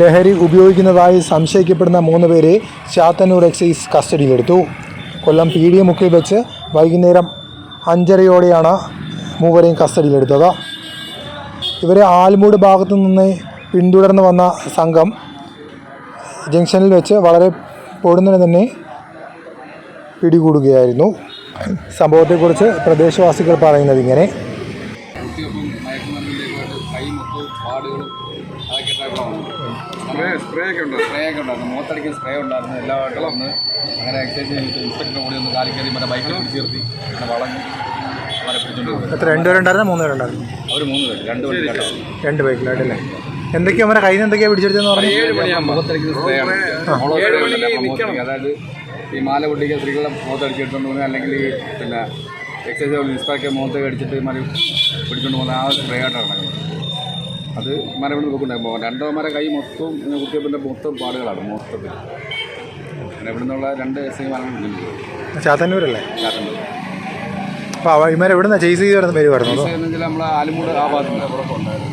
ലഹരി ഉപയോഗിക്കുന്നതായി സംശയിക്കപ്പെടുന്ന മൂന്ന് പേരെ ചാത്തന്നൂർ എക്സൈസ് കസ്റ്റഡിയിലെടുത്തു. കൊല്ലം പി ഡി മുക്കിൽ വെച്ച് വൈകുന്നേരം അഞ്ചരയോടെയാണ് മൂവരെയും കസ്റ്റഡിയിലെടുത്തത്. ഇവരെ ആൽമൂട് ഭാഗത്തു നിന്ന് പിന്തുടർന്ന് വന്ന സംഘം ജംഗ്ഷനിൽ വെച്ച് വളരെ പൊടുന്നതിന് തന്നെ പിടികൂടുകയായിരുന്നു. സംഭവത്തെക്കുറിച്ച് പ്രദേശവാസികൾ പറയുന്നത് ഇങ്ങനെ. മയക്കുമരുന്നിലേക്കുമായിട്ട് കൈ മൊത്തവും പാടുകളും അതൊക്കെ സ്പ്രേ സ്പ്രേ ഒക്കെ ഉണ്ടോ? സ്പ്രേ ഒക്കെ ഉണ്ടായിരുന്നു സ്പ്രേ ഉണ്ടായിരുന്നു. എല്ലാവരും ഒന്ന് അങ്ങനെ എക്സസൈസ് ചെയ്തിട്ട് ഇൻസ്പെക്ടറിനെ കൂടി ഒന്ന് കാലി കയറി മറ്റേ ബൈക്കിൽ പിടിച്ച് നിർത്തി. അങ്ങനെ വളഞ്ഞ് അവരെ എത്ര രണ്ടുപേരുണ്ടായിരുന്നു മൂന്ന് പേരുണ്ടായിരുന്നു അവർ മൂന്ന് പേര്. രണ്ട് പേര് കേട്ടോ. രണ്ട് ബൈക്കിലായിട്ടല്ലേ എന്തൊക്കെയാ അവരെ കയ്യിൽ നിന്ന് എന്തൊക്കെയാ പിടിച്ചെടുത്തെന്ന് പറഞ്ഞു? ഏഴ് മണിയാണ് മുഖത്തടിക്കുന്ന സ്പ്രേ ആണ്. മുഖത്ത്. അതായത് ഈ മാല പൊട്ടിക്കുക സ്ത്രീകളെ മുഖത്തടിച്ചെടുത്തോണ്ട് പോകുന്നത് അല്ലെങ്കിൽ ഈ പിന്നെ എക്സസൈസ് ഇൻസ്പെക്ടർ മുഖത്തേക്ക് അടിച്ചിട്ട് മര പിടിച്ചുകൊണ്ട് പോകുന്ന ആ സ്പ്രേ ആയിട്ടാണ് നടക്കുന്നത്. അത് മരം ഇവിടെ നോക്കുന്നുണ്ടാകുമ്പോൾ രണ്ടോ മരം കൈ മൊത്തവും കുത്തിയപ്പിന്റെ മൊത്തം പാടുകളാണ് മൊത്തത്തിൽ. അങ്ങനെ ഇവിടെ നിന്നുള്ള രണ്ട് എസ് ഐ മരങ്ങൾ ചാത്തന്നൂരല്ലേ? ചാത്തന്നൂർ. അപ്പോൾ ഇവരെ എവിടെ നിന്നാണ് ചെയ്സ് ചെയ്ത് വരുന്ന പേര് വരുന്നത് നമ്മൾ ആലുമൂട് ആ ഭാഗത്തുനിന്ന്